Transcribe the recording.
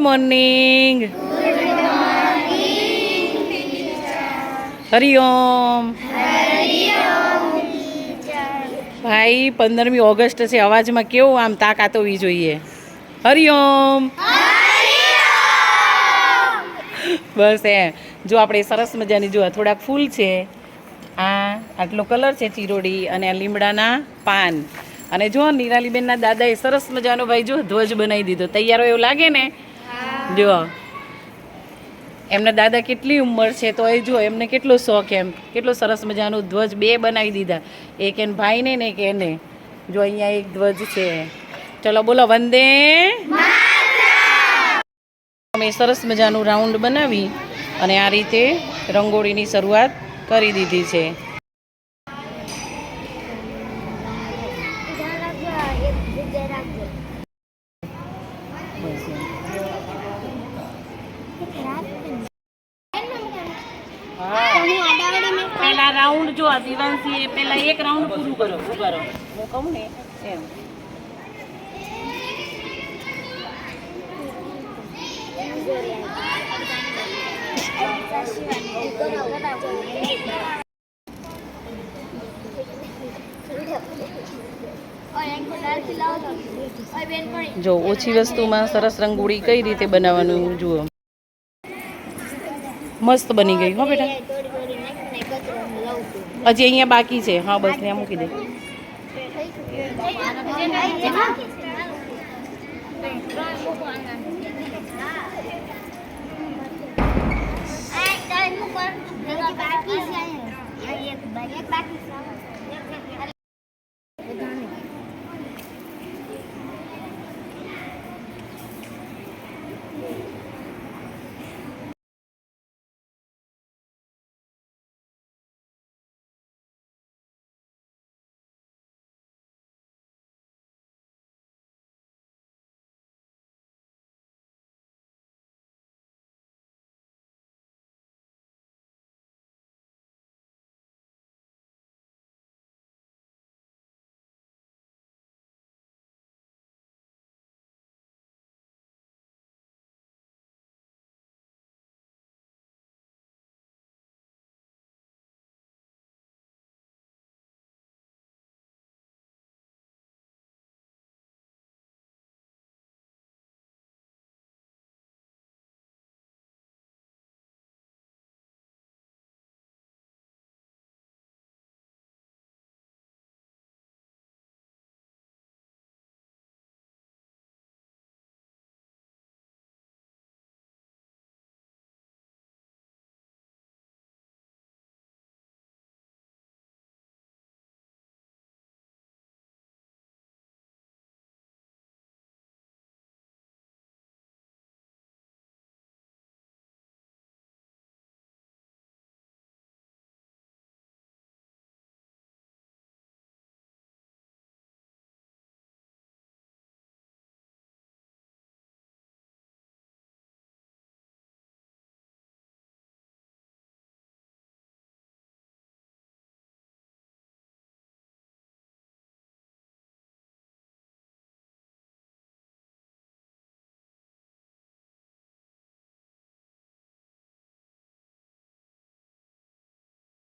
Morning Hariom ભાઈ, પંદરમી August છે, અવાજમાં કેવું આમ તાકાત હોવી જોઈએ? હરિઓમ બસ એ જો આપણે સરસ મજાની જો થોડાક ફૂલ છે, આ આટલો કલર છે ચીરોડી અને લીમડાના પાન. અને જો નિરાલીબેનના દાદાએ સરસ મજાનો ભાઈ જો ધ્વજ બનાવી દીધો. તૈયાર એવું લાગે ને? જો. એમના દાદા કેટલી ઉંમર છે તો એ જો એમને કેટલો શોખ એમ. કેટલો સરસ મજાનો ધ્વજ બે બનાવી દીધા. એક એને ભાઈને ને એક એને. જો અહીંયા એક ધ્વજ છે. ચલો બોલો વંદે અમે સરસ મજાનું રાઉન્ડ બનાવી અને આ રીતે રંગોળીની શરૂઆત કરી દીધી છે. પહેલા રાઉન્ડ જો આ એ પહેલા એક રાઉન્ડ પૂરું કરો ઊભા રહો. હું કહું ને એમ. જો ઓછી વસ્તુમાં સરસ રંગોળી કઈ રીતે બનાવવાનું જુઓ. મસ્ત બની ગઈ હો બેટા. હજી અહીંયા બાકી છે. હા બસ ત્યાં મૂકી દે.